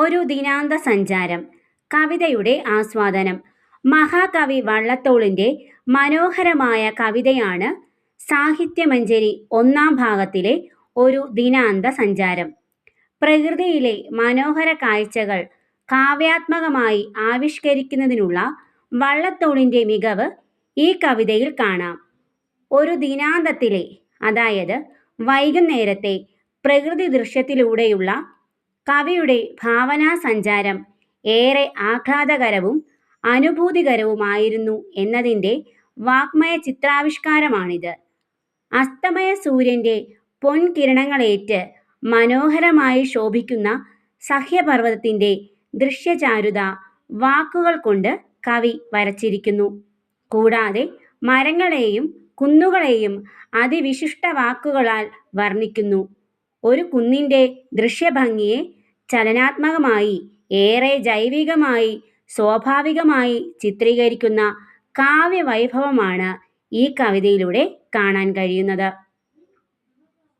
ഒരു ദിനാന്ത സഞ്ചാരം കവിതയുടെ ആസ്വാദനം. മഹാകവി വള്ളത്തോളിന്റെ മനോഹരമായ കവിതയാണ് സാഹിത്യമഞ്ജരി ഒന്നാം ഭാഗത്തിലെ ഒരു ദിനാന്ത സഞ്ചാരം. പ്രകൃതിയിലെ മനോഹര കാഴ്ചകൾ കാവ്യാത്മകമായി ആവിഷ്കരിക്കുന്നതിനുള്ള വള്ളത്തോളിന്റെ മികവ് ഈ കവിതയിൽ കാണാം. ഒരു ദിനാന്തത്തിലെ അതായത് വൈകുന്നേരത്തെ പ്രകൃതി ദൃശ്യത്തിലൂടെയുള്ള കവിയുടെ ഭാവനാ സഞ്ചാരം ഏറെ ആഹ്ലാദകരവും അനുഭൂതികരവുമായിരുന്നു എന്നതിന്റെ വാഗ്മയ ചിത്രാവിഷ്കാരമാണിത് അസ്തമയ സൂര്യന്റെ പൊൻകിരണങ്ങളേറ്റ് മനോഹരമായി ശോഭിക്കുന്ന സഹ്യപർവതത്തിന്റെ ദൃശ്യചാരുത വാക്കുകൾ കൊണ്ട് കവി വരച്ചിരിക്കുന്നു. കൂടാതെ മരങ്ങളെയും കുന്നുകളെയും അതിവിശിഷ്ട വാക്കുകളാൽ വർണിക്കുന്നു. ഒരു കുന്നിന്റെ ദൃശ്യഭംഗിയെ ചലനാത്മകമായി ഏറെ ജൈവികമായി സ്വാഭാവികമായി ചിത്രീകരിക്കുന്ന കാവ്യവൈഭവമാണ് ഈ കവിതയിലൂടെ കാണാൻ കഴിയുന്നത്.